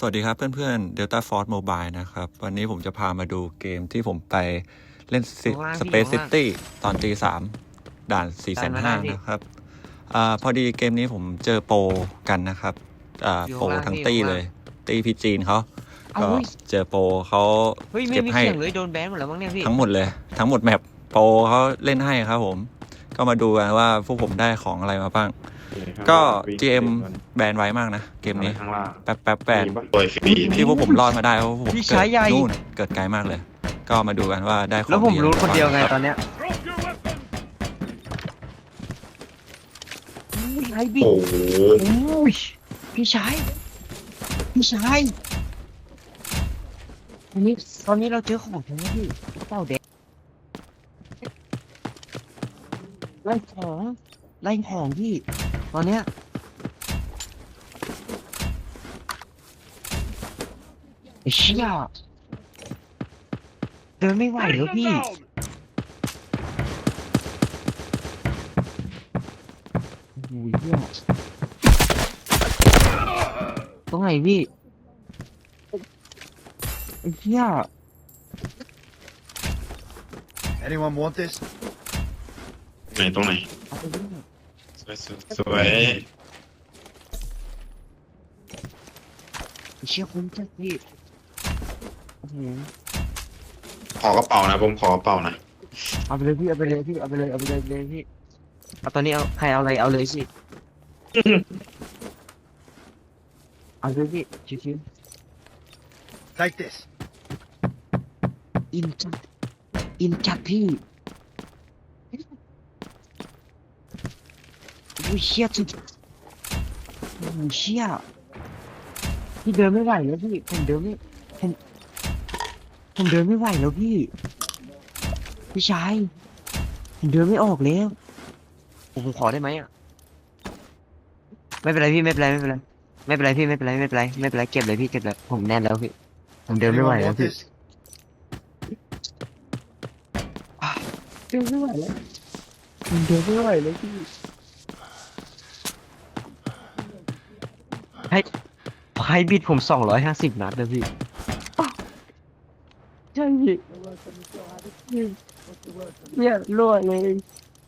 สวัสดีครับเพื่อนๆ Delta Force Mobile นะครับ วันนี้ผมจะพามาดูเกมที่ผมไปเล่นข้างล่างพี่ Space ข้างล่าง City ตอนตีสามด่าน4ี่แสตามนมาห้าได้พี่นะครับอาพอดีเกมนี้ผมเจอโปรกันนะครับอ่าอยู่โปรข้างล่างทั้งพี่ตีอยู่ข้างล่างเลย ตีพีจีนเขาเอาก็เฮ้ยเจอโปรเขาเฮ้ยไม่เก็บมีให้เสียงเลยโดนแบนหมดแล้วมั้งเนี่ยพี่ทั้งหมดเลย ทั้งหมดแมปโปรเขาเล่นให้ครับผม ก็มาดูกันว่าพวกผมได้ของอะไรมาบ้าง ก็ GM แบนไว้มากนะ เกมนี้ ข้างล่างแป๊บแป๊บแบนมีปะโดยฟรีที่พวกผมรอดมาได้เพราะพวกผมพี่เกิชายดใหญ่ นู่นเกิดไกลมากเลย ก็มาดูกันว่าได้ของแล้วผมดีรู้อะไรคนเดียวไงบ้าตอนเนี้ยอุ้ยไอ้บิ๊กโอ้โหอุ้ยพี่ชายพี่ชายตอนนี้ตอนนี้เราเจอของแท้พี่เต้าแด ไล่ของไล่ของพี่ ตอนเนี้ยไอ้เชี่ยเดินไม่ไหวแล้วพี่ โอ้ยเหี้ยตรงไหนพี่ไอ้เหี้ย Anyone want this? ไหนตรงไหนเอาไปด้วยสวยสวยไอ้เชี่ยคุ้มจัดพี่โอ้โหขอกระเป๋านะผมขอกระเป๋านะเอาไปเลยพี่เอาไปเลยพี่เอาไปเลยเอาไปเลยเลยพี่เอาตอนนี้เอาใครเอาอะไรเอาเลยสิเอาเลยพี่ชิว Take this. ๆอินจัดอินจัดพี่ อ้ยเชี่ยจุดโอ้ยเชี่ยพี่เดินไม่ไหวแล้วพี่ผมเดินไม่ผมผมเดินไม่ไหวแล้วพี่พี่ชายผมเดินไม่ออกแล้วผมขอได้ไหมอะไม่เป็นไรพี่ไม่เป็นไรไม่เป็นไรไม่เป็นไรพี่ไม่เป็นไรไม่เป็นไรไม่เป็นไรเก็บเลยพี่เก็บเลยผมแน่นแล้วพี่ผมเดินไม่ไหว Anyone แล้ว want พี่ this? เดินไม่ไหวแล้วผมเดินไม่ไหวแล้วพี่ ให้ให้บิดผมสองร้อยห้าสิบนัดเลยพี่ใช่พี่เนี่ยรั่วเลย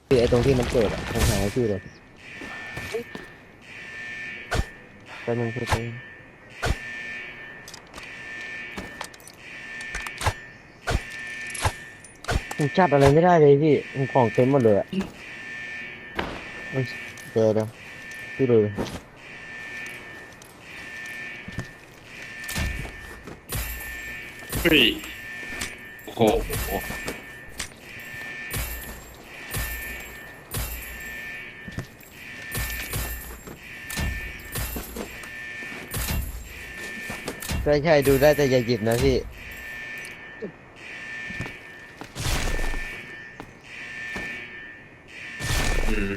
คือไอ้ตรงที่มันเกิดอะผมหาให้พี่เลยแป๊บนึงพี่แป๊บนึงผมจับอะไรไม่ได้เลยพี่ผมของเต็มหมดเลยอะเอ้ยเจอแล้วพี่เลย เฮ้ยโอ้โหใช่ใช่ดูได้แต่อย่าหยิบนะพี่ อืม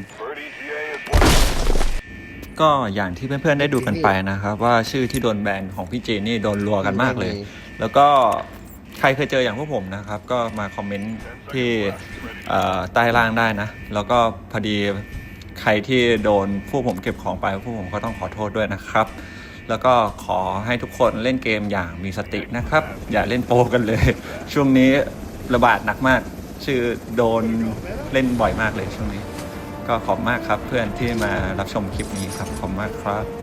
ก็อย่างที่เพื่อนๆได้ดูกันไปนะครับ ว่าชื่อที่โดนแบนของพี่จีนนี่โดนรัวกันมากเลย แล้วก็ใครเคยเจออย่างพวกผมนะครับ ก็มาคอมเมนต์ที่ใต้ล่างได้นะ แล้วก็พอดีใครที่โดนพวกผมเก็บของไปพวกผมก็ต้องขอโทษด้วยนะครับ แล้วก็ขอให้ทุกคนเล่นเกมอย่างมีสตินะครับ อย่าเล่นโปกันเลย ช่วงนี้ระบาดหนักมาก ชื่อโดนเล่นบ่อยมากเลยช่วงนี้ ก็ขอบมากครับเพื่อนที่มารับชมคลิปนี้ครับขอบมากครับ